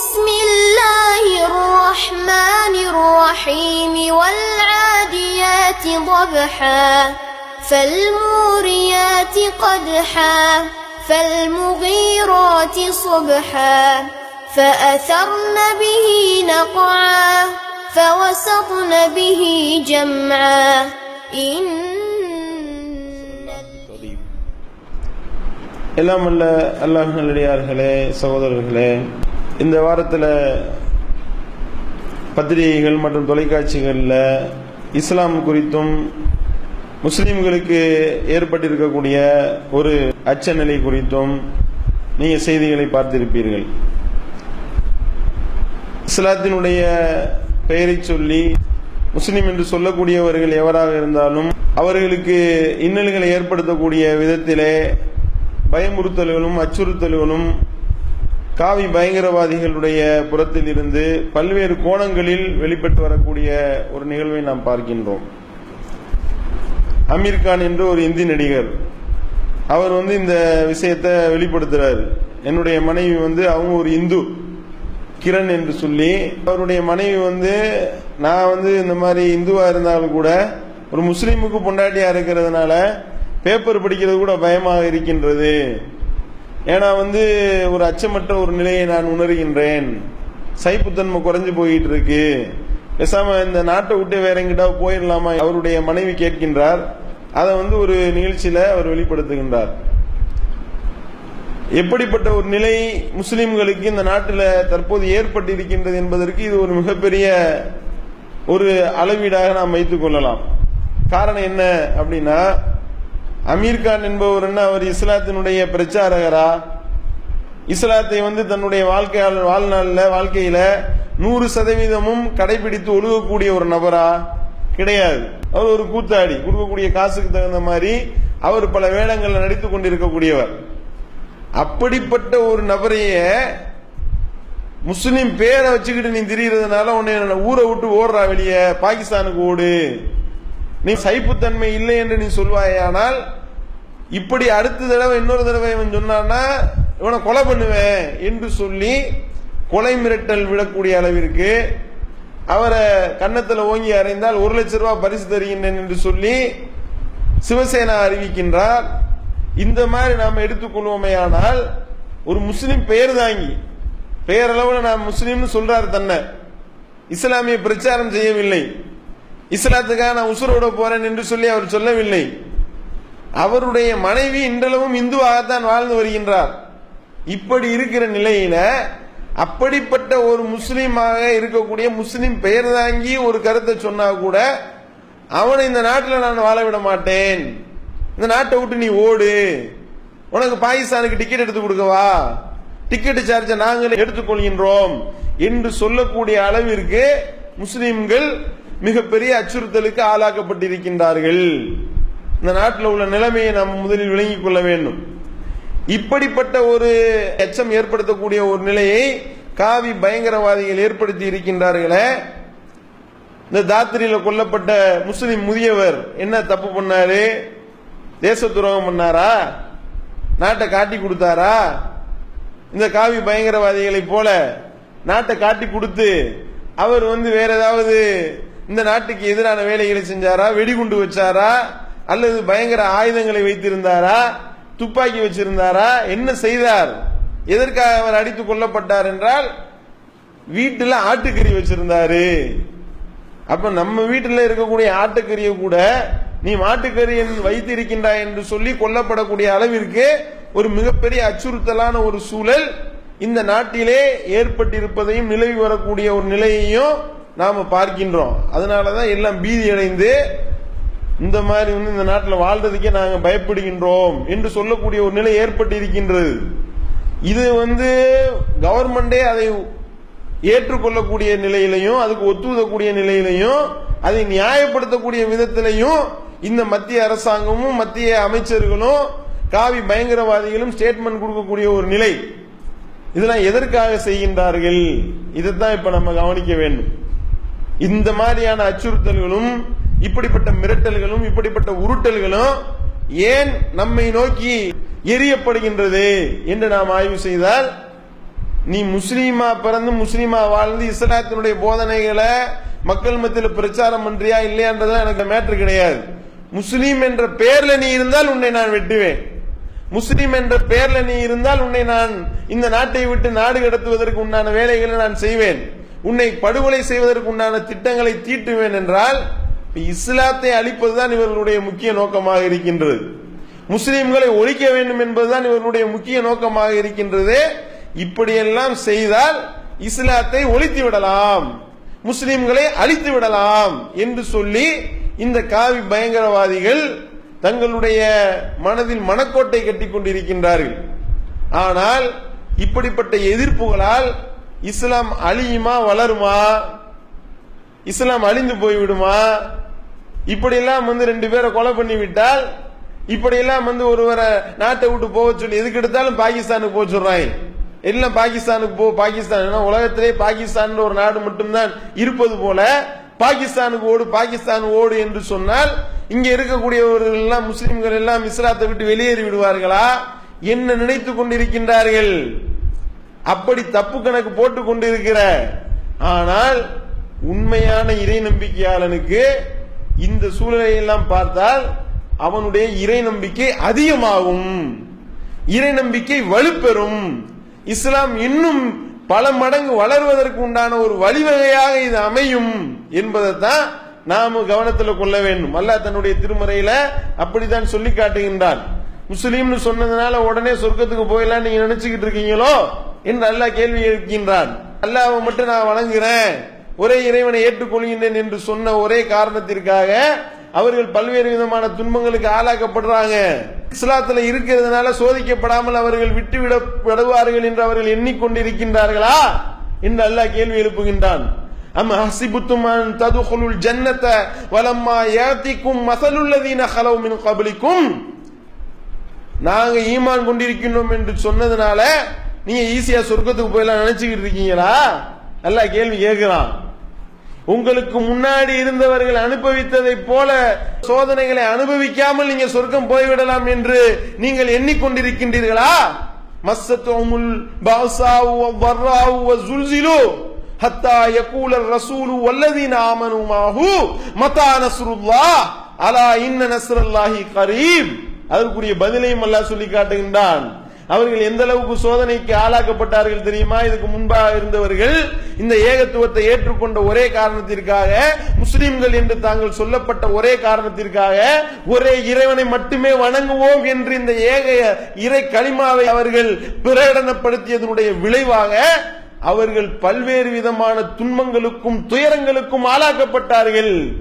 بسم الله الرحمن الرحيم والعاديات ضبحا فالموريات قدحا فالمغيرات صبحا فأثرن به نقعا فوسطن به جمعا إن எல்லாம் அல்ல அல்லாஹ் நல்லடியார்களே சகோதரர்களே இந்த வாரத்தில் பத்திரிகைகள் மற்றும் தொலைக்காட்சிகளில் இஸ்லாம் குறித்தும் முஸ்லீம்களுக்கு ஏற்பட்டிருக்கக்கூடிய ஒரு அச்சநிலை குறித்தும் நீங்கள் செய்திகளை பார்த்திருப்பீர்கள். இஸ்லாத்தினுடைய பெயரை சொல்லி முஸ்லீம் என்று சொல்லக்கூடியவர்கள் எவராக இருந்தாலும் அவர்களுக்கு இன்னல்களை ஏற்படுத்தக்கூடிய விதத்திலே பயமுறுத்தல்களும் அச்சுறுத்தல்களும் காவி பயங்கரவாதிகளுடைய புறத்தில் இருந்து பல்வேறு கோணங்களில் வெளிப்பட்டு வரக்கூடிய ஒரு நிகழ்வை நாம் பார்க்கின்றோம். அமீர் கான் என்று ஒரு இந்தி நடிகர் அவர் வந்து இந்த விஷயத்தை வெளிப்படுத்துறாரு. என்னுடைய மனைவி வந்து அவங்க ஒரு இந்து கிரண் என்று சொல்லி அவருடைய மனைவி வந்து நான் வந்து இந்த மாதிரி இந்துவா இருந்தாலும் கூட ஒரு முஸ்லீமுக்கு பொண்டாட்டியா இருக்கிறதுனால பேப்பர் படிக்கிறது கூட பயமாக இருக்கின்றது. ஏன்னா வந்து ஒரு அச்சமற்ற ஒரு நிலையை நான் உணர்கின்றேன். சைப்புத்தன்மை குறைஞ்சு போயிட்டு இருக்கு பேசாம இந்த நாட்டை விட்டு வேற எங்கிட்ட போயிடலாமா? அவருடைய மனைவி கேட்கின்றார். அதை வந்து ஒரு நிகழ்ச்சியில அவர் வெளிப்படுத்துகின்றார். எப்படிப்பட்ட ஒரு நிலை முஸ்லிம்களுக்கு இந்த நாட்டில் தற்போது ஏற்பட்டு இருக்கின்றது என்பதற்கு இது ஒரு மிகப்பெரிய ஒரு அளவீடாக நாம் வைத்துக் கொள்ளலாம். காரணம் என்ன அப்படின்னா அமீர் கான் என்பவர் என்ன? அவர் இஸ்லாத்தினுடைய பிரச்சாரகரா? இஸ்லாத்தை வந்து தன்னுடைய வாழ்க்கையால் வாழ்நாளில் வாழ்க்கையில நூறு சதவீதமும் கடைபிடித்து ஒழுகக்கூடிய ஒரு நபரா? கிடையாது. அவர் ஒரு கூத்தாடி கொடுக்கக்கூடிய காசுக்கு தகுந்த மாதிரி அவர் பல வேடங்களில் நடித்து கொண்டிருக்கக்கூடியவர். அப்படிப்பட்ட ஒரு நபரைய முஸ்லீம் பேரை வச்சுக்கிட்டு நீ திரியறதுனால உன்னை ஊரை விட்டு ஓடுறா வெளியே பாகிஸ்தானுக்கு ஓடு. நீ சைப்புத்தன்மை இல்லை என்று நீ சொல்வாயானால் இப்படி அடுத்த தடவை இன்னொரு தடவை இவன் சொன்னான்னா இவனை கொலை பண்ணுவேன் என்று சொல்லி கொலை மிரட்டல் விடக்கூடிய அளவிற்கு அவரை கன்னத்தில் ஓங்கி அறைந்தால் ஒரு லட்ச ரூபாய் பரிசு தருகின்றேன் என்று சொல்லி சிவசேனா அறிவிக்கின்றார். இந்த மாதிரி நாம் எடுத்துக்கொள்வோமே ஆனால் ஒரு முஸ்லீம் பெயர் தாங்கி பெயரளவில் நான் முஸ்லீம்னு சொல்றாரு தன்னை. இஸ்லாமிய பிரச்சாரம் செய்யவில்லை. இஸ்லாத்துக்காக நான் உசுரோட போறேன் என்று சொல்லி அவர் சொல்லவில்லை. அவருடைய மனைவி இன்றளவும் இந்துவாகத்தான் வாழ்ந்து வருகின்றார். இப்படி இருக்கிற நிலையில அப்படிப்பட்ட ஒரு முஸ்லீமாக இருக்கக்கூடிய முஸ்லீம் பெயர் தாங்கி ஒரு கருத்தை சொன்னா கூட அவனை இந்த நாட்டில் நான் வாழ விட மாட்டேன். இந்த நாட்டை விட்டு நீ ஓடு. உனக்கு பாகிஸ்தானுக்கு டிக்கெட் எடுத்து கொடுக்கவா? டிக்கெட் சார்ஜை நாங்கள் எடுத்துக்கொள்கின்றோம் என்று சொல்லக்கூடிய அளவிற்கு முஸ்லீம்கள் மிகப்பெரிய அச்சுறுத்தலுக்கு ஆளாக்கப்பட்டிருக்கின்றார்கள். இந்த நாட்டில் உள்ள நிலைமையை நாம் முதலில் விளங்கிக் கொள்ள வேண்டும். இப்படிப்பட்ட ஒரு எச்சம் ஏற்படுத்தக்கூடிய ஒரு நிலையை காவி பயங்கரவாதிகள் ஏற்படுத்தி இருக்கின்றார்களே. இந்த தாத்திரியில கொல்லப்பட்ட முஸ்லிம் முதியவர் என்ன தப்பு பண்ணாரு? தேச துரோகம் பண்ணாரா? நாட்டை காட்டி கொடுத்தாரா? இந்த காவி பயங்கரவாதிகளை போல நாட்டை காட்டி கொடுத்து அவர் வந்து வேற ஏதாவது இந்த நாட்டுக்கு எதிரான வேலைகளை செஞ்சாரா? வெடிகுண்டு வச்சாரா? அல்லது பயங்கர ஆயுதங்களை வைத்திருந்தாரா? துப்பாக்கி வச்சிருந்தாரா? என்ன செய்தார்? எதற்காக அவர் அடித்துக் கொல்லப்பட்டார் என்றால் வீட்டில் ஆட்டுக்கறி வச்சிருந்தாரு. அப்ப நம்ம வீட்டில் இருக்கக்கூடிய ஆட்டுக்கறியை கூட நீ மாட்டுக்கறி வைத்திருக்கின்றாய் என்று சொல்லி கொல்லப்படக்கூடிய அளவிற்கு ஒரு மிகப்பெரிய அச்சுறுத்தலான ஒரு சூழல் இந்த நாட்டிலே ஏற்பட்டிருப்பதையும் நிலவி வரக்கூடிய ஒரு நிலையையும் நாம் பார்க்கின்றோம். அதனால தான் எல்லாம் பீதி அடைந்து இந்த மாதிரி வந்து இந்த நாட்டில் வாழ்றதுக்கே நாங்கள் பயப்படுகின்றோம் என்று சொல்லக்கூடிய ஒரு நிலை ஏற்பட்டு இருக்கின்றது இது வந்து கவர்மெண்டே அதை ஏற்றுக்கொள்ளக்கூடிய நிலையிலையும் அதுக்கு ஒத்துதக்கூடிய நிலையிலையும் அதை நியாயப்படுத்தக்கூடிய விதத்திலையும் இந்த மத்திய அரசாங்கமும் மத்திய அமைச்சர்களும் காவி பயங்கரவாதிகளும் ஸ்டேட்மெண்ட் கொடுக்கக்கூடிய ஒரு நிலை. இதெல்லாம் எதற்காக செய்கின்றார்கள்? இதைத்தான் இப்ப நம்ம கவனிக்க வேண்டும். இந்த மாதிரியான அச்சுறுத்தல்களும் இப்படிப்பட்ட மிரட்டல்களும் இப்படிப்பட்ட உருட்டல்களும் ஏன் நம்மை நோக்கி எரியப்படுகின்றது என்று நாம் ஆய்வு செய்தால் நீ முஸ்லீமா பிறந்து முஸ்லீமா வாழ்ந்து இஸ்லாத்தினுடைய போதனைகளை மக்கள் மத்தியில் பிரச்சாரம் பண்றியா இல்லையான்றதுலாம் எனக்கு மேட்ரு கிடையாது. முஸ்லீம் என்ற பெயர்ல நீ இருந்தால் உன்னை நான் வெட்டுவேன். முஸ்லீம் என்ற பெயர்ல நீ இருந்தால் உன்னை நான் இந்த நாட்டை விட்டு நாடு கடத்துவதற்கு உண்டான வேலைகளை நான் செய்வேன். உன்னை படுகொலை செய்வதற்கு உண்டான திட்டங்களை தீட்டுவேன் என்றால் இஸ்லாத்தை அழிப்பதுதான் இவர்களுடைய முக்கிய நோக்கமாக இருக்கின்றது. முஸ்லிம்களை ஒழிக்க வேண்டும் என்பதுதான் இவர்களுடைய முக்கிய நோக்கமாக இருக்கின்றது. இப்படியெல்லாம் செய்தால் இஸ்லாத்தை ஒழித்து விடலாம். முஸ்லிம்களை அழித்து விடலாம் என்று சொல்லி இந்த காவி பயங்கரவாதிகள் தங்களுடைய மனதில் மனக்கோட்டை கட்டி கொண்டிருக்கின்றார்கள் ஆனால் இப்படிப்பட்ட எதிர்ப்புகளால் இஸ்லாம் அழியுமா வளருமா? இஸ்லாம் அழிந்து போய்விடுமா? இப்படியெல்லாம் வந்து ரெண்டு பேரை கொலை பண்ணி விட்டால் இப்படியெல்லாம் வந்து ஒருவரை நாட்டை விட்டு போக சொல்லி எதுக்கு எடுத்தாலும் பாகிஸ்தானுக்கு போக சொல்றாங்க எல்லாம் பாகிஸ்தானுக்கு போ பாகிஸ்தான். உலகத்திலே பாகிஸ்தான் ஒரு நாடு மட்டும்தான் இருப்பது போல பாகிஸ்தானுக்கு ஓடு பாகிஸ்தான் ஓடு என்று சொன்னால் இங்க இருக்கக்கூடியவர்கள் எல்லாம் முஸ்லிம்கள் எல்லாம் இஸ்லாத்தை விட்டு வெளியேறி விடுவார்களா? என்ன நினைத்துக் கொண்டிருக்கின்றார்கள்? அப்படி தப்பு கணக்கு போட்டு கொண்டிருக்கிற. ஆனால் உண்மையான இறை நம்பிக்கையாளனுக்கு இந்த சூழ்நிலையெல்லாம் பார்த்தால் அவனுடைய இறை நம்பிக்கை அதிகமாகும். இறை நம்பிக்கை வலுப்பெறும். இஸ்லாம் இன்னும் பல மடங்கு வளர்வதற்கு உண்டான ஒரு வழிவகையாக இது அமையும் என்பதைத்தான் நாம கவனத்தில் கொள்ள வேண்டும். அல்லாஹ் தன்னுடைய திருமறையில அப்படித்தான் சொல்லி காட்டுகின்றான். முஸ்லீம்னு சொன்னதுனால உடனே சொர்க்கத்துக்கு போயிடலாம் நீங்க நினைச்சுக்கிட்டு இருக்கீங்களோ? என்று அல்லாஹ் கேள்வி எழுப்புகின்றான். அல்லாஹ்வை மட்டும் நான் வணங்குகிறேன். ஒரே இறைவனை ஏற்றுக்கொள்கின்றேன் என்று சொன்ன ஒரே காரணத்திற்காக அவர்கள் பல்வேறு விதமான துன்பங்களுக்கு ஆளாக்கப்படுறாங்க. இஸ்லாத்துல இருக்கிறதுனால சோதிக்கப்படாமல் அவர்கள் விட்டுவிடப்படுவார்கள் என்று அவர்கள் எண்ணிக்கொண்டிருக்கின்றார்களா என்று அல்லாஹ் கேள்வி எழுப்புகின்றான். அம் ஹசிபுத்தும் அன் ததுகுலுல் ஜன்னத வலம்மா யாத்திக்கும் மசலுல்லதீன ஹலவு மின் கபலிக்கும். நாங்க ஈமான் கொண்டிருக்கின்றோம் என்று சொன்னதுனால நீங்க ஈஸியா சொர்க்கத்துக்கு போயெல்லாம் நினைச்சுக்கிட்டு இருக்கீங்களா? நல்லா கேள்வி கேட்கிறான் உங்களுக்கு முன்னாடி இருந்தவர்கள் அனுபவித்ததை போல சோதனைகளை அனுபவிக்காமல் நீங்க சொர்க்கம் போய்விடலாம் என்று நீங்கள் எண்ணிக்கொண்டிருக்கின்றீர்களா? மஸ்ஸத்துமுல் பாசாவு வர்ராவு வஸுல்சிலு ஹத்தா யகூல ரசூலு வல்லதீன ஆமனு மாஹு மதா நஸ்ருல்லாஹ் அலா இன்ன நஸ்ருல்லாஹி கரீம். அதற்குரிய பதிலையும் அல்லாஹ் சொல்லி காட்டுகின்றான். அவர்கள் எந்த அளவுக்கு சோதனைக்கு ஆளாக்கப்பட்டார்கள் தெரியுமா? இதுக்கு முன்பாக இருந்தவர்கள் இந்த ஏகத்துவத்தை ஏற்றுக்கொண்ட ஒரே காரணத்திற்காக முஸ்லிம்கள் என்று தாங்கள் சொல்லப்பட்ட ஒரே காரணத்திற்காக ஒரே இறைவனை மட்டுமே வணங்குவோம் என்று இந்த ஏக இறை களிமாவை அவர்கள் பிரகடனப்படுத்தியதனுடைய விளைவாக அவர்கள் பல்வேறு விதமான துன்பங்களுக்கும் துயரங்களுக்கும் ஆளாக்கப்பட்டார்கள்.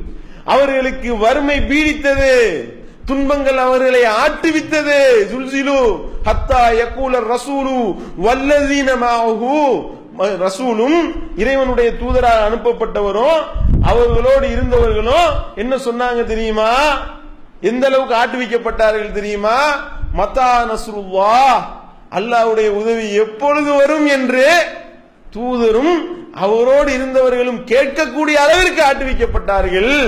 அவர்களுக்கு வறுமை பீடித்தது. துன்பங்கள் அவர்களை ஆட்டுவித்தது. ஜுல்சிலு ஹத்தா யக்கூல ரசூலு வல்லதீன மாஹு. ரசூலும் இறைவனுடைய தூதராக அனுப்பப்பட்டவரும் அவர்களோடு இருந்தவர்களும் என்ன சொன்னாங்க தெரியுமா? எந்த அளவுக்கு ஆட்டுவிக்கப்பட்டார்கள் தெரியுமா? மத்தா நஸ்ருவா அல்லாவுடைய உதவி எப்பொழுது வரும் என்று தூதரும் அவரோடு இருந்தவர்களும் கேட்கக்கூடிய அளவிற்கு ஆட்டுவிக்கப்பட்டார்கள்.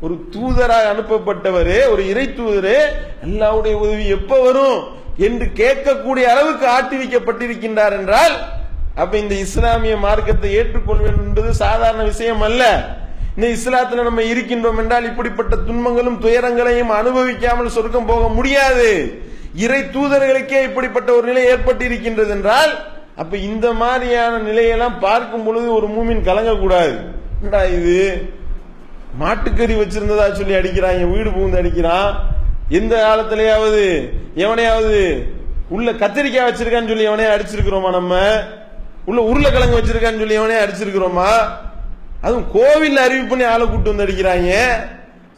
ஒரு தூதராக அனுப்பப்பட்டவர் ஒரு இறை தூதரே அல்லாவுடைய உதவி எப்ப வரும் என்று கேட்கக்கூடிய அளவுக்கு ஆட்டி வைக்கப்பட்டிருக்கின்றார் என்றால் அப்ப இந்த இஸ்லாமிய மார்க்கத்தை ஏற்றுக்கொள்வேன் என்பது சாதாரண விஷயம் அல்ல. இந்த இஸ்லாத்துல நம்ம இருக்கின்றோம் என்றால் இப்படிப்பட்ட துன்பங்களும் துயரங்களையும் அனுபவிக்காமல் சொர்க்கம் போக முடியாது. இறை தூதர்களுக்கே இப்படிப்பட்ட ஒரு நிலை ஏற்பட்டிருக்கின்றது என்றால் அப்ப இந்த மாதிரியான நிலையெல்லாம் பார்க்கும் பொழுது ஒரு மூமின் கலங்கக்கூடாது. இது? மாட்டுக்கறி வச்சிருந்ததா சொல்லி அடிக்கிறான் என் வீடு புகுந்து அடிக்கிறான். எந்த காலத்திலேயாவது எவனையாவது உள்ள கத்திரிக்காய் வச்சிருக்கான்னு சொல்லி எவனையா அடிச்சிருக்கிறோமா நம்ம? உள்ள உருளைக்கிழங்கு வச்சிருக்கான்னு சொல்லி எவனையா அடிச்சிருக்கிறோமா? அதுவும் கோவில் அறிவு பண்ணி ஆளை கூட்டு வந்து அடிக்கிறாங்க.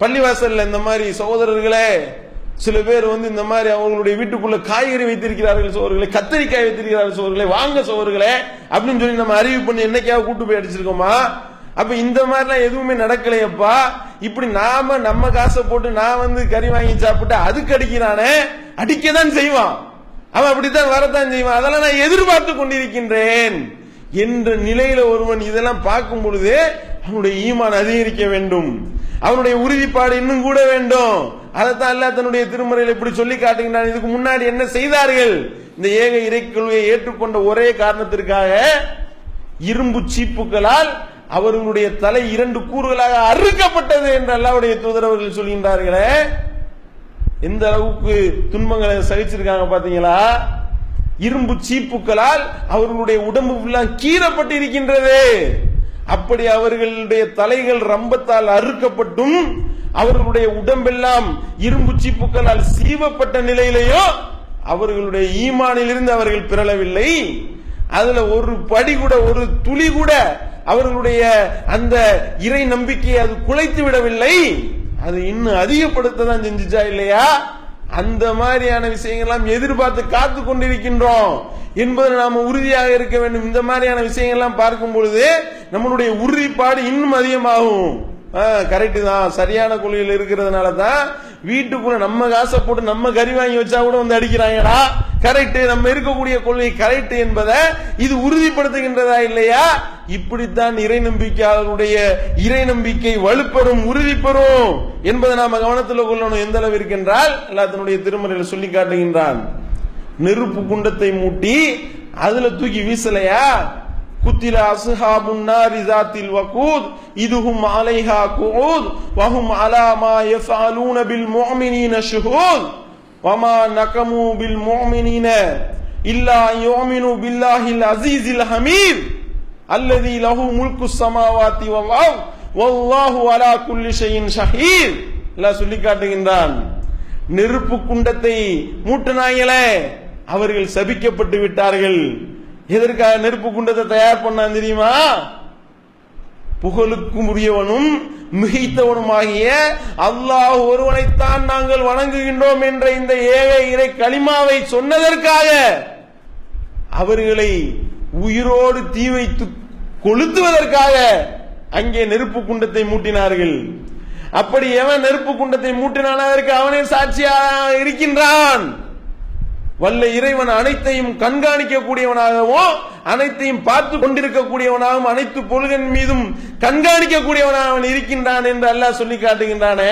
பள்ளிவாசல்ல இந்த மாதிரி சகோதரர்களே சில பேர் வந்து இந்த மாதிரி அவங்களுடைய வீட்டுக்குள்ள காய்கறி வைத்திருக்கிறார்கள் சோர்களே கத்திரிக்காய் வைத்திருக்கிறார்கள் சோர்களே வாங்க சோர்களே அப்படின்னு சொல்லி நம்ம அறிவு பண்ணி என்னைக்காவது கூட்டு போய் அடிச்சிருக்கோமா? அப்ப இந்த மாதிரிலாம் எதுவுமே நடக்கலையப்பா. இப்படி நாம நம்ம காசை போட்டு நான் வந்து கறி வாங்கி சாப்பிட்டு அதுக்கு அடிக்கிறானே அடிக்க தான் செய்வான். அவன் அப்படித்தான் வரத்தான் செய்வான். அதெல்லாம் நான் எதிர்பார்த்து கொண்டிருக்கின்றேன் என்ற நிலையில ஒருவன் இதெல்லாம் பார்க்கும் பொழுது அவனுடைய ஈமான் அதிகரிக்க வேண்டும். அவனுடைய உறுதிப்பாடு இன்னும் கூட வேண்டும். அதைத்தான் அல்ல தன்னுடைய திருமறையில் இப்படி சொல்லி காட்டுகின்றான். இதுக்கு முன்னாடி என்ன செய்தார்கள்? இந்த ஏக இறை கொள்கையை ஏற்றுக்கொண்ட ஒரே காரணத்திற்காக இரும்பு சீப்புகளால் அவர்களுடைய தலை இரண்டு கூறுகளாக அறுக்கப்பட்டது என்று அல்லாவுடைய தூதரவர்கள் சொல்கின்றார்களே. எந்த அளவுக்கு துன்பங்களை சகிச்சிருக்காங்க பாத்தீங்களா இரும்பு சீப்புகளால் அவர்களுடைய உடம்பு ஃபுல்லா கீறப்பட்டு இருக்கின்றது அப்படி அவர்களுடைய தலைகள் ரம்பத்தால் அறுக்கப்பட்டும் அவர்களுடைய உடம்பெல்லாம் இரும்பு சீப்புகளால் சீவப்பட்ட நிலையிலேயோ அவர்களுடைய ஈமானிலிருந்து அவர்கள் பிறளவில்லை. அதுல ஒரு படி கூட ஒரு துளி கூட அவர்களுடைய அந்த இறை நம்பிக்கையை அது குலைத்து விடவில்லை. அது இன்னும் அதிகப்படுத்த தான் செஞ்சுச்சா இல்லையா? அந்த மாதிரியான விஷயங்கள்லாம் எதிர்பார்த்து காத்து கொண்டிருக்கின்றோம். என்பது நாம உறுதியாக இருக்க வேண்டும். இந்த மாதிரியான விஷயங்கள்லாம் பார்க்கும் பொழுது நம்மளுடைய உறுதிப்பாடு இன்னும் அதிகமாகும். கரெக்டு தான். சரியான கொள்கையில் இருக்கிறதுனால தான் வீட்டுக்குள்ள நம்ம காசை போட்டு நம்ம கறி வாங்கி வச்சா கூட வந்து அடிக்கிறாங்கடா. கரெக்ட் நம்ம இருக்கக்கூடிய கொள்கை கரெக்ட் என்பதை இது உறுதிப்படுத்துகின்றதா இல்லையா? இப்படித்தான் இறை நம்பிக்கையாளருடைய இறை நம்பிக்கை வலுப்பெறும் உறுதி பெறும் என்பதை நாம கவனத்தில் கொள்ளணும். எந்த அளவு இருக்கின்றால் எல்லாத்தினுடைய திருமறையில் சொல்லி காட்டுகின்றான். நெருப்பு குண்டத்தை மூட்டி அதுல தூக்கி வீசலையா? குத்தில அசுஹாபுன் முன்னா ரிசாத்தில் வகூத் இதுஹும் அலைஹா குஊத் வஹும் அலா மா யஃபாலூன பில் முஃமினீன ஷுஹூத் வமா நகமு பில் முஃமினீன இல்லா யுமினு பில்லாஹில் அஸீஸில் ஹமீத் அல்லதி லஹு முல்கு ஸமாவாத்தி வல் அர்த் வல்லாஹு அலா குல்லி ஷைஇன் ஷஹீத். அல்லாஹ் சொல்லி காட்டுகின்றான் நெருப்பு குண்டத்தை மூட்டினாங்களே அவர்கள் சபிக்கப்பட்டு விட்டார்கள். எதற்காக நெருப்பு குண்டத்தை தயார் பண்ணான் தெரியுமா? புகழுக்கும் உரியவனும் மிகைத்தவனுமாகிய அல்லாஹ் ஒருவனைத்தான் நாங்கள் வணங்குகின்றோம் என்ற இந்த ஏக இறை களிமாவை சொன்னதற்காக அவர்களை உயிரோடு தீ வைத்து கொளுத்துவதற்காக அங்கே நெருப்பு குண்டத்தை மூட்டினார்கள். அப்படி எவன் நெருப்பு குண்டத்தை மூட்டினான்? அதற்கு அவனே சாட்சியாக இருக்கின்றான். வல்ல இறைவன் அனைத்தையும் கண்காணிக்க கூடியவனாகவும் அனைத்தையும் பார்த்து கொண்டிருக்கக்கூடியவனாகவும் அனைத்து பொருள்கள் மீதும் கண்காணிக்க கூடியவனாக அவன் இருக்கின்றான் என்று அல்லாஹ் சொல்லி காட்டுகின்றானே.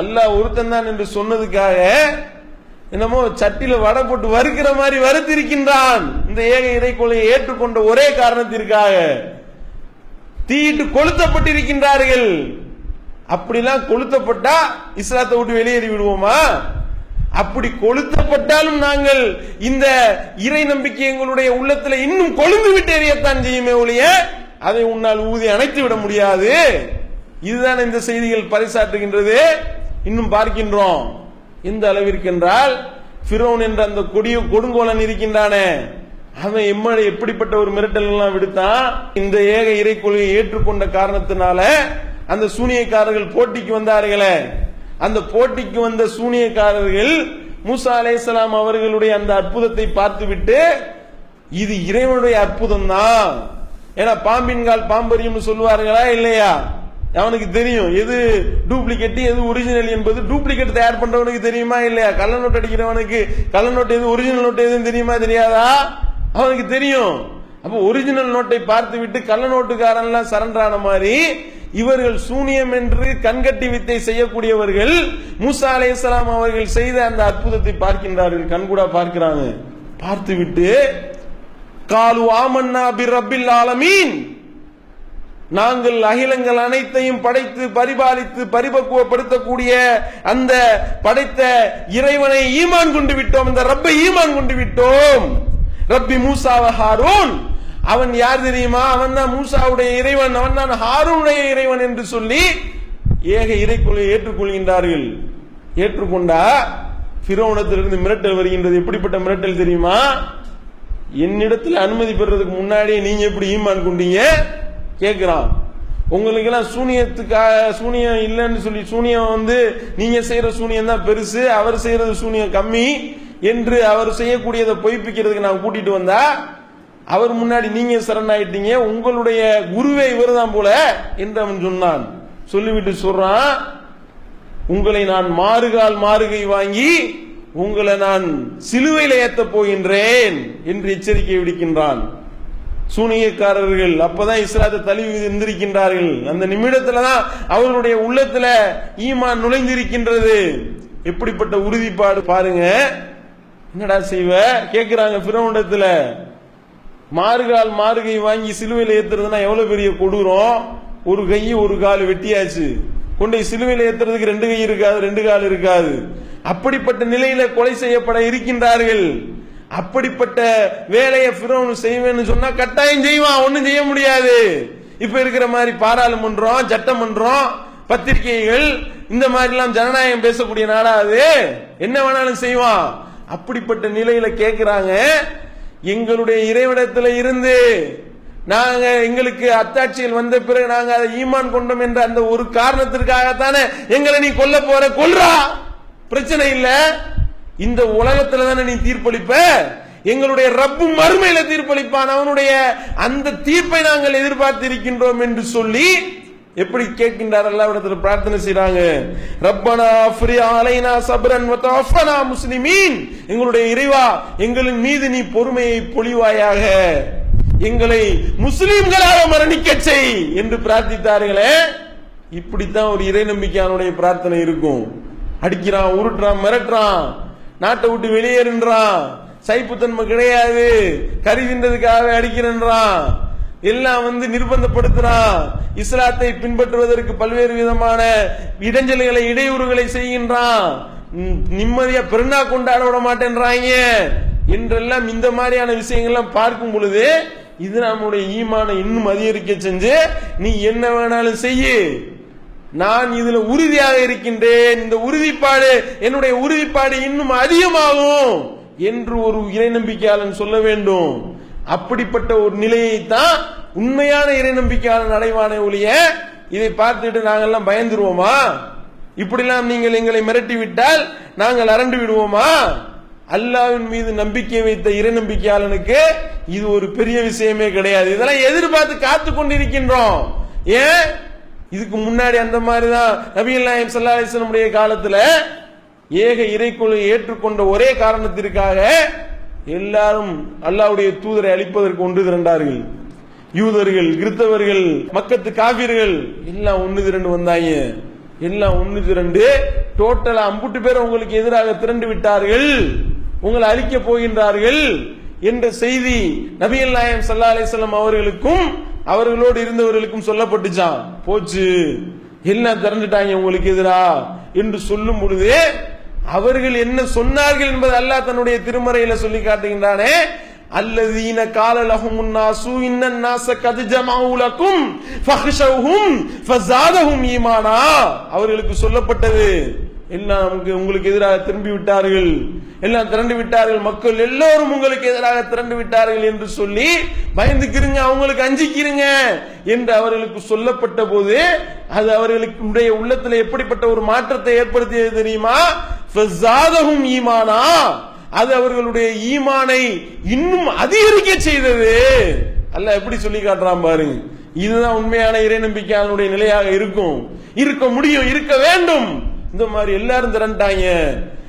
அல்லாஹ் ஒருத்தன் தான் என்று சொன்னதுக்காக என்னமோ சட்டில வடை போட்டு வறுக்கிற மாதிரி வறுத்திருக்கின்றான். இந்த ஏக இறைக்கொலையை ஏற்றுக்கொண்ட ஒரே காரணத்திற்காக தீயிட்டு கொளுத்தப்பட்டிருக்கின்றார்கள். அப்படிலாம் கொளுத்தப்பட்டா இஸ்லாத்தை விட்டு வெளியேறி விடுவோமா? அப்படி கொளுத்தப்பட்டாலும் நாங்கள் இந்த இறை நம்பிக்கை எங்களுடைய உள்ளத்துல இன்னும் கொழுந்து விட்டு எறியத்தான் செய்யுமே ஒழிய அதை உன்னால் ஊதி அணைத்து விட முடியாது. இதுதான் இந்த செய்திகள் பறைசாற்றுகின்றது. இன்னும் பார்க்கின்றோம். எந்த அளவிற்கு என்றால் பிரோன் என்ற அந்த கொடிய கொடுங்கோலன் இருக்கின்றானே அவன் எம்மழை எப்படிப்பட்ட ஒரு மிரட்டல் எல்லாம் விடுத்தான்? இந்த ஏக இறை கொள்கையை ஏற்றுக்கொண்ட காரணத்தினால அந்த சூனியக்காரர்கள் போட்டிக்கு வந்தார்களே. அந்த போட்டிக்கு வந்த சூனியக்காரர்கள் மூசா அலைஹிஸ்ஸலாம் அவர்களுடைய அந்த அற்புதத்தை பார்த்துவிட்டு இது இறைவனுடைய அற்புதம் தான் ஏன்னா பாம்பின் கால் பாம்பரியம் சொல்லுவார்களா இல்லையா? அவனுக்கு தெரியும். எது டூப்ளிகேட் எது ஒரிஜினல் என்பது டூப்ளிகேட் தயார் பண்றவனுக்கு தெரியுமா இல்லையா? கள்ள நோட்டு அடிக்கிறவனுக்கு கள்ள நோட்டு எது ஒரிஜினல் நோட்டு எதுன்னு தெரியுமா தெரியாதா? அவனுக்கு தெரியும். அப்ப ஒரிஜினல் நோட்டை பார்த்து விட்டு கள்ள நோட்டுக்காரன் சரண்டரான மாதிரி இவர்கள் சூனியம் என்று கண்கட்டி வித்தை செய்யக்கூடியவர்கள் மூசா அலைஹிஸ்ஸலாம் அவர்கள் செய்த அந்த அற்புதத்தை பார்க்கின்றார்கள். கண்கூடா பார்க்கிறாங்க. பார்த்து விட்டு காலு ஆமன்னா பி ரப்பில் ஆலமீன். நாங்கள் அகிலங்கள் அனைத்தையும் படைத்து பரிபாலித்து பரிபக்குவப்படுத்தக்கூடிய அந்த படைத்த இறைவனை ஈமான் கொண்டு விட்டோம். இந்த ரப்பை ஈமான் கொண்டு விட்டோம். ரப்பி மூசாவ ஹாரூன். அவன் யார் தெரியுமா? அவன் தான் மூசாவுடைய இறைவன் அவன் தான் ஹாரூனுடைய இறைவன் என்று சொல்லி ஏக இறைக்குள்ளை ஏற்றுக்கொள்கின்றார்கள். ஏற்றுக்கொண்டா பிரோனத்திலிருந்து மிரட்டல் வருகின்றது. எப்படிப்பட்ட மிரட்டல் தெரியுமா? என்னிடத்தில் அனுமதி பெறதுக்கு முன்னாடியே நீங்க எப்படி ஈமான் கொண்டீங்க? கேட்கிறான் உங்களுக்கு எல்லாம் சூனியத்துக்காக சூனியம் இல்லைன்னு சொல்லி சூனியம் வந்து நீங்க செய்யற சூனியம் தான் பெருசு அவர் செய்யறது சூனியம் கம்மி என்று அவர் செய்யக்கூடியதை பொய்ப்பிக்கிறதுக்கு நான் கூட்டிட்டு வந்தா அவர் முன்னாடி நீங்க சரணாயிட்டீங்க உங்களுடைய குருவே இவர்தான் போல என்று அவன் சொன்னான். சொல்லிவிட்டு சொல்றான் உங்களை நான் மாறுகால் மாறுகை வாங்கி உங்களை நான் சிலுவையில் ஏத்த போகின்றேன் என்று எச்சரிக்கை விடுக்கின்றான். சூனியக்காரர்கள் அப்பதான் இஸ்லாத்தை தழுவி இருந்திருக்கின்றார்கள் அந்த நிமிடத்துல தான் அவர்களுடைய உள்ளத்துல ஈமான் நுழைந்திருக்கின்றது. எப்படிப்பட்ட உறுதிப்பாடு பாருங்க. என்னடா செய்வ? கேக்குறாங்க பிரவுண்டத்துல மாறுகால் மாறுகை வாங்கி சிலுவையில் ஏத்துறதுன்னா எவ்வளவு பெரிய கொடூரம்? ஒரு கை ஒரு கால் வெட்டியாச்சு. கொண்டு போய் சிலுவையில் ஏத்துறதுக்கு ரெண்டு கை இருக்காது ரெண்டு கால் இருக்காது. அப்படிப்பட்ட நிலையில கொலை செய்யப்பட இருக்கின்றார்கள். அப்படிப்பட்ட வேலையை பிறவனு செய்வேன்னு சொன்னா கட்டாயம் செய்வான் ஒன்னும் செய்ய முடியாது. இப்ப இருக்கிற மாதிரி பாராளுமன்றம் சட்டமன்றம் பத்திரிகைகள் இந்த மாதிரி எல்லாம் ஜனநாயகம் பேசக்கூடிய நாடா அது என்ன வேணாலும் செய்வான். அப்படிப்பட்ட நிலையில கேக்குறாங்க. எங்களுடைய இறைவிடத்தில் இருந்து நாங்க எங்களுக்கு அத்தாட்சியில் வந்த பிறகு நாங்க அதை ஈமான் கொண்டோம் என்ற அந்த ஒரு காரணத்திற்காகத்தானே எங்களை நீ கொல்ல போற கொல்றா? பிரச்சனை இல்ல. இந்த உலகத்துல தானே நீ தீர்ப்பளிப்ப? எங்களுடைய ரப்பு மறுமையில தீர்ப்பளிப்பான். அவனுடைய அந்த தீர்ப்பை நாங்கள் எதிர்பார்த்திருக்கின்றோம் என்று சொல்லி எப்படி கேட்கின்றார் எல்லா இடத்துல பிரார்த்தனை செய்றாங்க? ரப்பனா அஃப்ரி அலைனா சபரன் வத்தாஃபனா முஸ்லிமீன். எங்களுடைய இறைவா எங்களின் மீது நீ பொறுமையை பொழிவாயாக எங்களை முஸ்லிம்களாக மரணிக்க செய் என்று பிரார்த்தித்தார்களே. இப்படித்தான் ஒரு இறை நம்பிக்கையானுடைய பிரார்த்தனை இருக்கும். அடிக்கிறான் உருட்டுறான் மிரட்டுறான் நாட்டை விட்டு வெளியேறுன்றான் சைப்புத்தன்மை கிடையாது கருதின்றதுக்காக அடிக்கிறன்றான் எல்லாம் வந்து நிர்பந்தப்படுத்துறான் இஸ்லாத்தை பின்பற்றுவதற்கு பல்வேறு விதமான இடைஞ்சல்களை இடையூறுகளை செய்கின்றான். நிம்மதியா பெருநா கொண்டாட விட மாட்டேன்றாங்க. என்றெல்லாம் இந்த மாதிரியான விஷயங்கள்லாம் பார்க்கும் பொழுது இது நம்முடைய ஈமானை இன்னும் அதிகரிக்க செஞ்சு நீ என்ன வேணாலும் செய்யு. நான் இதுல உறுதியாக இருக்கின்றேன். இந்த உறுதிப்பாடு என்னுடைய உறுதிப்பாடு இன்னும் அதிகமாகும் என்று ஒரு இறை நம்பிக்கையாளன் சொல்ல வேண்டும். அப்படிப்பட்ட ஒரு நிலையை தான் உண்மையான இறை நம்பிக்கையாளன் அடைவானே ஒழிய இதை பார்த்துட்டு நாங்கெல்லாம் பயந்துருவோமா? இப்படிலாம் நீங்கள் எங்களை மிரட்டி விட்டால் நாங்கள் அரண்டு விடுவோமா? அல்லாவின் மீது நம்பிக்கை வைத்த இறை நம்பிக்கையாளனுக்கு இது ஒரு பெரிய விஷயமே கிடையாது. இதெல்லாம் எதிர்பார்த்து காத்து கொண்டிருக்கின்றோம். ஏன்? இதுக்கு முன்னாடி அந்த மாதிரி தான் நபிகள் நாயம் சல்லா அலிஸ்லமுடைய ஏக இறைக்குழு ஏற்றுக்கொண்ட ஒரே காரணத்திற்காக எல்லாரும் அல்லாவுடைய தூதரை அழிப்பதற்கு ஒன்று திரண்டார்கள் யூதர்கள் கிறிஸ்தவர்கள் மக்கத்து காவிர்கள் எல்லாம் ஒன்று திரண்டு வந்தாங்க. எல்லாம் ஒன்று திரண்டு டோட்டலா அம்புட்டு பேர் உங்களுக்கு எதிராக திரண்டு விட்டார்கள். உங்களை அழிக்க போகின்றார்கள் என்ற செய்தி நபிகள் நாயம் சல்லா அலிசல்லாம் அவர்களுக்கும் அவர்களோடு இருந்தவர்களுக்கும் சொல்லப்பட்டுச்சான் போச்சு. எல்லாம் திரண்டுட்டாங்க உங்களுக்கு எதிரா? என்று சொல்லும் பொழுதே அவர்கள் என்ன சொன்னார்கள் என்பது அல்லாஹ் தன்னுடைய திருமறையில சொல்லி காட்டுகின்றானே. அல்லதீன கால லஹும் நாசு இன்னன் நாச கது ஜமஉ லக்கும் ஃபஸாதஹும் ஈமானா. அவர்களுக்கு சொல்லப்பட்டது. எல்லாம் நமக்கு உங்களுக்கு எதிராக திரும்பி விட்டார்கள். எல்லாம் திரண்டு விட்டார்கள். மக்கள் எல்லோரும் உங்களுக்கு எதிராக திரண்டு விட்டார்கள் என்று சொல்லி பயந்துக்கிறீங்க அவங்களுக்கு அஞ்சிக்கிறீங்க என்று அவர்களுக்கு சொல்லப்பட்ட போது அது அவர்களுடைய உள்ளத்துல எப்படிப்பட்ட ஒரு மாற்றத்தை ஏற்படுத்தியது தெரியுமா? ஈமானா? அது அவர்களுடைய ஈமானை இன்னும் அதிகரிக்க செய்தது. அல்ல எப்படி சொல்லி காட்டுறான் பாருங்க இதுதான் உண்மையான இறை நம்பிக்கையாளனுடைய நிலையாக இருக்கும். இருக்க முடியும் இருக்க வேண்டும். இந்த மாதிரி எல்லாரும் திரண்டாங்க.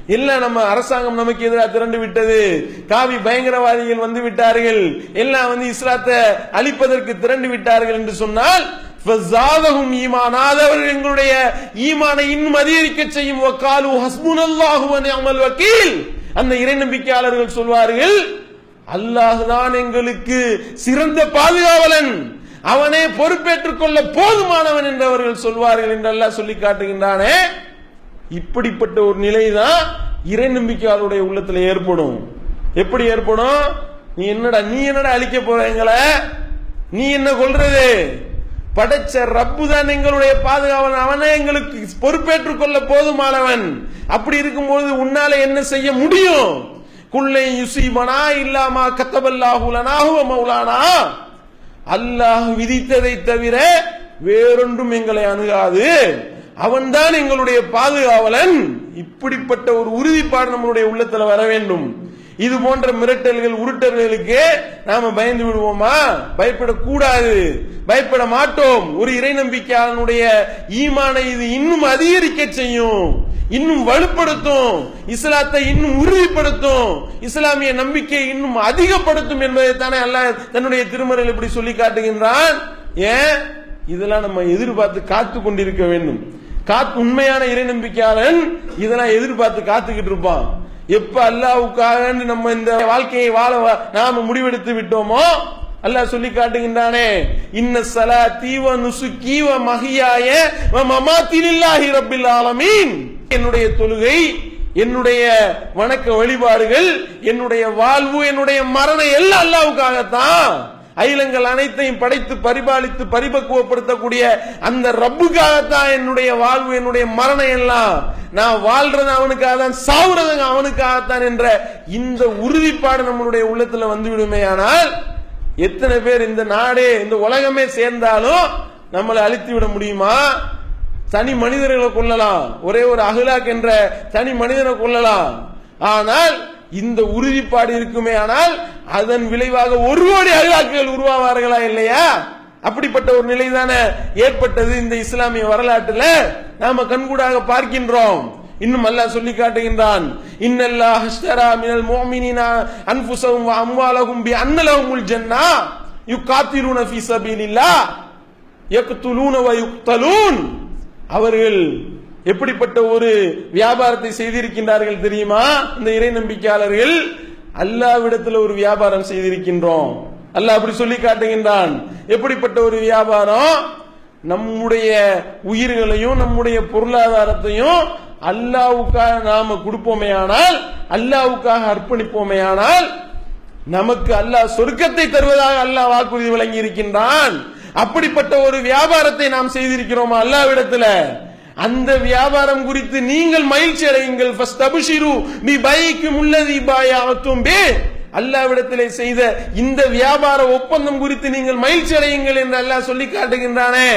எல்லாம் நம்ம அரசாங்கம் நமக்கு எதிராக திரண்டு விட்டது. காவி பயங்கரவாதிகள் வந்து விட்டார்கள். எல்லாம் வந்து இஸ்லாத்தை அழிப்பதற்கு திரண்டு விட்டார்கள் என்று சொன்னால் அவர்கள் எங்களுடைய ஈமானை இன்னும் அதிகரிக்க செய்யும் வக்காலு ஹஸ்புனல்லாஹு வ வக்கீல் அந்த இறை நம்பிக்கையாளர்கள் சொல்வார்கள் அல்லாஹ் தான் எங்களுக்கு சிறந்த பாதுகாவலன் அவனே பொறுப்பேற்றுக் கொள்ள போதுமானவன் என்று அவர்கள் சொல்வார்கள் என்றெல்லாம் சொல்லி காட்டுகின்றானே இப்படிப்பட்ட ஒரு நிலைதான் இறை நம்பிக்கையாளருடைய உள்ளத்துல ஏற்படும் எப்படி ஏற்படும் நீ என்னடா நீ என்னடா அழிக்க போற எங்களை நீ என்ன கொள்றது படைச்ச ரப்பு தான் எங்களுடைய பாதுகாவலன். அவனே எங்களுக்கு பொறுப்பேற்றுக் கொள்ள போதுமானவன். அப்படி இருக்கும்போது உன்னால என்ன செய்ய முடியும்? குள்ளை யுசீமனா இல்லாமா கத்தபல்லாஹுலனாகுவ மௌலானா? அல்லாஹ் விதித்ததை தவிர வேறொன்றும் எங்களை அணுகாது. அவன்தான் எங்களுடைய பாதுகாவலன். இப்படிப்பட்ட ஒரு உறுதிப்பாடு நம்மளுடைய உள்ளத்துல வர வேண்டும். இது போன்ற மிரட்டல்கள் உருட்டல்களுக்கு நாம பயந்து விடுவோமா? பயப்படக்கூடாது. பயப்பட மாட்டோம். ஒரு இறை நம்பிக்கையாளனுடைய ஈமானை இது இன்னும் அதிகரிக்க செய்யும். இன்னும் வலுப்படுத்தும். இஸ்லாத்தை இன்னும் உறுதிப்படுத்தும். இஸ்லாமிய நம்பிக்கை இன்னும் அதிகப்படுத்தும் என்பதை தானே அல்லாஹ் தன்னுடைய திருமறையில் இப்படி சொல்லி காட்டுகின்றான். ஏன்? இதெல்லாம் நம்ம எதிர்பார்த்து காத்து கொண்டிருக்க வேண்டும். காத்து உண்மையான இறை நம்பிக்கையாளன் இதெல்லாம் எதிர்பார்த்து காத்துக்கிட்டு இருப்பான். எப்ப அல்லாவுக்காக நம்ம இந்த வாழ்க்கையை வாழ நாம முடிவெடுத்து விட்டோமோ? அல்லாஹ் சொல்லி காட்டுகின்றானே இன்ன சலா தீவ நுசுக்கீவ மகியாய வ மமாத்திலில்லாஹி ரப்பில் ஆலமீன். என்னுடைய தொழுகை என்னுடைய வணக்க வழிபாடுகள் என்னுடைய வாழ்வு என்னுடைய மரணம் எல்லாம் அல்லாவுக்காகத்தான். அகிலங்கள் அனைத்தையும் படைத்து பரிபாலித்து பரிபக்குவப்படுத்தக்கூடிய அந்த ரப்புக்காகத்தான் என்னுடைய வாழ்வு என்னுடைய மரணம் எல்லாம். நான் வாழ்றது அவனுக்காக தான் சாவுறது அவனுக்காகத்தான் என்ற இந்த உறுதிப்பாடு நம்மளுடைய உள்ளத்துல வந்து ஆனால் எத்தனை பேர் இந்த நாடே இந்த உலகமே சேர்ந்தாலும் நம்மளை அழித்து விட முடியுமா? தனி மனிதர்களை கொள்ளலாம் ஒரே ஒரு அகிலாக் என்ற தனி மனிதனை கொள்ளலாம் ஆனால் இந்த உறுதிப்பாடு இருக்குமே ஆனால் அதன் விளைவாக ஒரு கோடி அஹ்லாக்குகள் உருவாவார்களா இல்லையா? அப்படிப்பட்ட ஒரு நிலை தானே ஏற்பட்டது இந்த இஸ்லாமிய வரலாற்றுல? நாம கண்கூடாக பார்க்கின்றோம். இன்னும் அல்லாஹ் சொல்லி காட்டுகின்றான். இன்னல்லாஹ் ஹஸ்தரா மினல் முஃமினீனா அன்ஃபுஸஹும் வ அம்வாலஹும் பி அன்னலஹுமுல் ஜன்னா யுகாத்திலூன ஃபீ சபீலில்லாஹ் யக்துலூன வ யுக்தலூன். அவர்கள் எப்படிப்பட்ட ஒரு வியாபாரத்தை செய்திருக்கின்றார்கள் தெரியுமா? இந்த இறை நம்பிக்கையாளர்கள் அல்லாவிடத்தில் ஒரு வியாபாரம் செய்திருக்கின்றோம். அல்லாஹ் அப்படி சொல்லி காட்டுகின்றான். எப்படிப்பட்ட ஒரு வியாபாரம்? நம்முடைய உயிர்களையும் நம்முடைய பொருளாதாரத்தையும் அல்லாவுக்காக நாம கொடுப்போமே ஆனால் அல்லாவுக்காக அர்ப்பணிப்போமே ஆனால் நமக்கு அல்லாஹ் சொர்க்கத்தை தருவதாக அல்லாஹ் வாக்குறுதி வழங்கி இருக்கின்றான் அப்படிப்பட்ட ஒரு வியாபாரத்தை நாம் செய்திருக்கிறோமா அல்லாவிடத்துல அந்த வியாபாரம் குறித்து நீங்கள் மகிழ்ச்சி அடையுங்கள். ஃபர்ஸ்ட் அபிஷிரு நீ பைக்கும் உள்ளதி பாயாவத்தும் பே. அல்லாவிடத்திலே செய்த இந்த வியாபார ஒப்பந்தம் குறித்து நீங்கள் மகிழ்ச்சி அடையுங்கள் என்று அல்லாஹ் சொல்லி காட்டுகின்றானே.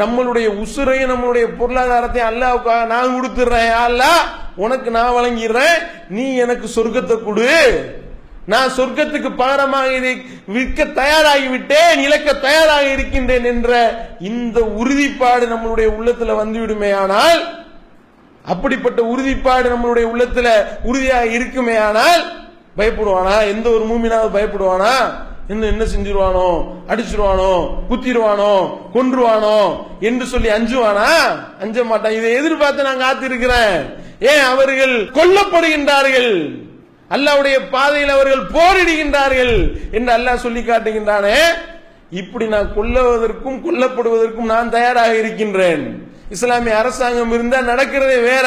நம்மளுடைய உசுரையும் நம்மளுடைய பொருளாதாரத்தையும் அல்லாவுக்காக நான் கொடுத்துட்றேன் அல்லாஹ் உனக்கு நான் வழங்கிடுறேன். நீ எனக்கு சொர்க்கத்தை கொடு. நான் சொர்க்கத்துக்கு பகரமாக இதை விற்க தயாராகி விட்டேன் இழக்க தயாராக இருக்கின்றேன் என்ற இந்த உறுதிப்பாடு நம்மளுடைய உள்ளத்துல வந்துவிடுமே ஆனால் அப்படிப்பட்ட உறுதிப்பாடு நம்மளுடைய உள்ளத்துல உறுதியாக இருக்குமே ஆனால் பயப்படுவானா? எந்த ஒரு மூமினாவது பயப்படுவானா? இன்னும் என்ன செஞ்சிருவானோ? அடிச்சிருவானோ? குத்திடுவானோ கொன்றுவானோ? என்று சொல்லி அஞ்சுவானா? அஞ்ச மாட்டான். இதை எதிர்பார்த்து நான் காத்திருக்கிறேன். ஏன்? அவர்கள் கொல்லப்படுகின்றார்கள். அல்லாவுடைய பாதையில் அவர்கள் போரிடுகின்றார்கள் என்று அல்லாஹ் சொல்லி காட்டுகின்றானே. இப்படி நான் கொல்லுவதற்கும் கொல்லப்படுவதற்கும் நான் தயாராக இருக்கின்றேன். இஸ்லாமிய அரசாங்கம் இருந்தா நடக்கிறதே வேற.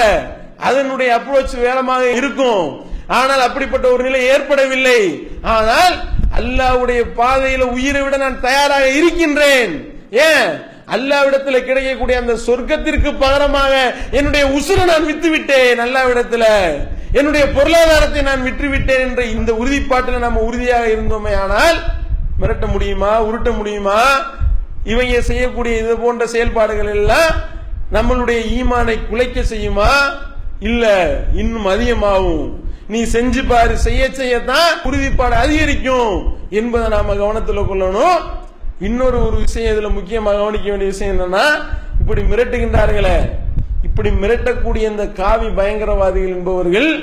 அதனுடைய அப்ரோச் வேலமாக இருக்கும். ஆனால் அப்படிப்பட்ட ஒரு நிலை ஏற்படவில்லை. ஆனால் அல்லாஹ்வுடைய பாதையில உயிரை விட நான் தயாராக இருக்கின்றேன். ஏன்? அல்லாவிடத்தில் கிடைக்கக்கூடிய அந்த சொர்க்கத்திற்கு பகரமாக என்னுடைய உசுரை நான் வித்து விட்டேன் அல்லாவிடத்துல. என்னுடைய பொருளாதாரத்தை நான் விற்றுவிட்டேன் என்ற இந்த உறுதிப்பாட்டில் நம்ம உறுதியாக இருந்தோமே ஆனால் மிரட்ட முடியுமா உருட்ட முடியுமா? இவங்க செய்யக்கூடிய இது போன்ற செயல்பாடுகள் எல்லாம் நம்மளுடைய ஈமானை குலைக்க செய்யுமா? இல்ல இன்னும் அதிகமாகும். நீ செஞ்சு பாரு செய்ய செய்யத்தான் உறுதிப்பாடு அதிகரிக்கும் என்பதை நாம கவனத்தில் கொள்ளணும். இன்னொரு ஒரு விஷயம் இதுல முக்கியமாக கவனிக்க வேண்டிய விஷயம் என்னன்னா இப்படி மிரட்டுகின்றார்களே. இப்படி மிரட்டக்கூடிய இந்த காவி பயங்கரவாதிகள் என்பவர்கள்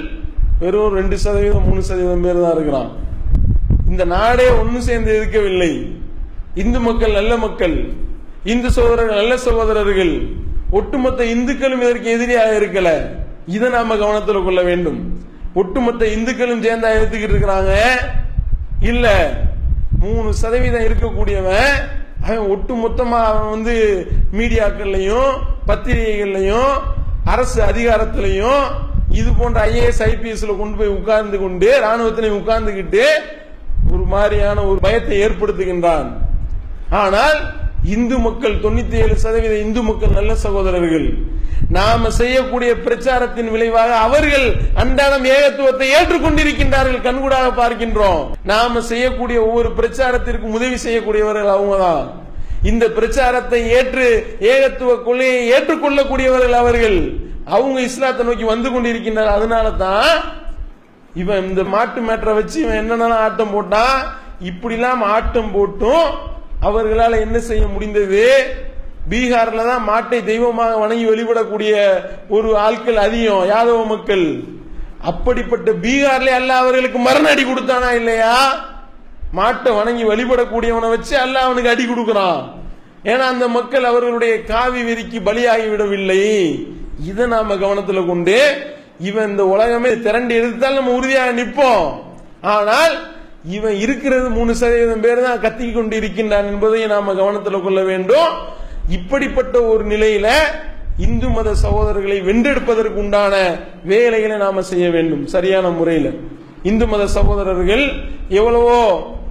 வெறும் ரெண்டு சதவீதம் மூணு சதவீதம் பேர் தான் இருக்கிறான். இந்த நாடே ஒன்று சேர்ந்து இருக்கவில்லை. இந்து மக்கள் நல்ல மக்கள் இந்து சகோதரர்கள் நல்ல சகோதரர்கள் ஒட்டுமொத்த இந்துக்களும் இதற்கு எதிரியாக இருக்கல. இதை நாம கவனத்தில் கொள்ள வேண்டும். ஒட்டுமொத்த இந்துக்களும் சேர்ந்தா எடுத்துக்கிட்டு இருக்கிறாங்க? இல்ல. மூணு சதவீதம் இருக்கக்கூடியவன் அவன் ஒட்டு மொத்தமாக அவன் வந்து மீடியாக்கள்லையும் பத்திரிகைகள்லையும் அரசு அதிகாரத்திலையும் இது போன்ற ஐஏஎஸ் ஐபிஎஸ்ல கொண்டு போய் உட்கார்ந்து கொண்டு ராணுவத்தினை உட்கார்ந்துகிட்டு ஒரு மாதிரியான ஒரு பயத்தை ஏற்படுத்துகின்றான். ஆனால் இந்து மக்கள் தொண்ணூத்தி ஏழு சதவீத இந்து மக்கள் நல்ல சகோதரர்கள். நாம செய்யக்கூடிய பிரச்சாரத்தின் விளைவாக அவர்கள் அன்றாடம் ஏகத்துவத்தை ஏற்றுக்கொண்டிருக்கின்றார்கள் கண்கூடாக பார்க்கின்றோம். நாம செய்யக்கூடிய ஒவ்வொரு பிரச்சாரத்திற்கும் உதவி செய்யக்கூடியவர்கள் அவங்கதான். இந்த பிரச்சாரத்தை ஏற்று ஏகத்துவ கொள்கையை ஏற்றுக்கொள்ளக்கூடியவர்கள் அவர்கள். அவங்க இஸ்லாத்தை நோக்கி வந்து கொண்டிருக்கின்றனர். அதனால தான் இவன் இந்த மாட்டு மேட்டரை வச்சு இவன் என்னென்னலாம் ஆட்டம் போட்டான்? இப்படிலாம் ஆட்டம் போட்டும் அவர்களால் என்ன செய்ய முடிந்தது? பீகார்ல தான் மாட்டை தெய்வமாக வணங்கி வழிபடக்கூடிய ஒரு ஆட்கள் அதிகம். யாதவ மக்கள்? அப்படிப்பட்ட பீகார்ல அல்ல அவர்களுக்கு மரண அடி கொடுத்தானா இல்லையா? மாட்டை வணங்கி வழிபடக்கூடியவனை வச்சு அல்ல அவனுக்கு அடி கொடுக்கிறான். ஏன்னா அந்த மக்கள் அவர்களுடைய காவி வெறிக்கு பலியாகி விடவில்லை. இதை நாம கவனத்துல கொண்டு இவன் இந்த உலகமே திரண்டு எதிர்த்தால் நம்ம உறுதியாக நிற்போம். ஆனால் இவன் இருக்கிறது மூணு சதவீதம் பேர் தான் கத்திக் கொண்டு இருக்கின்றான் என்பதை நாம கவனத்தில் கொள்ள வேண்டும். இப்படிப்பட்ட ஒரு நிலையில இந்து மத சகோதரர்களை வென்றெடுப்பதற்கு உண்டான வேலைகளை நாம செய்ய வேண்டும் சரியான முறையில். இந்து மத சகோதரர்கள் எவ்வளவோ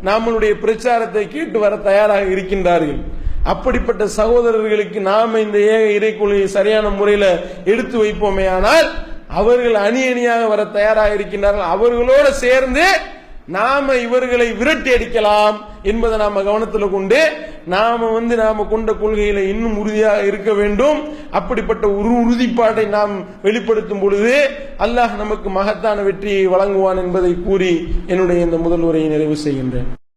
நம்மளுடைய பிரச்சாரத்தை கேட்டு வர தயாராக இருக்கின்றார்கள். அப்படிப்பட்ட சகோதரர்களுக்கு நாம இந்த ஏக இறைக்குழுவை சரியான முறையில் எடுத்து வைப்போமே ஆனால் அவர்கள் அணி அணியாக வர தயாராக இருக்கின்றார்கள். அவர்களோடு சேர்ந்து நாம இவர்களை விரட்டி அடிக்கலாம் என்பதை நாம கவனத்தில் கொண்டு நாம வந்து நாம கொண்ட கொள்கையில இன்னும் உறுதியாக இருக்க வேண்டும். அப்படிப்பட்ட ஒரு உறுதிப்பாட்டை நாம் வெளிப்படுத்தும் பொழுது அல்லாஹ் நமக்கு மகத்தான வெற்றியை வழங்குவான் என்பதை கூறி என்னுடைய இந்த முதல் உரையை நிறைவு செய்கின்றேன்.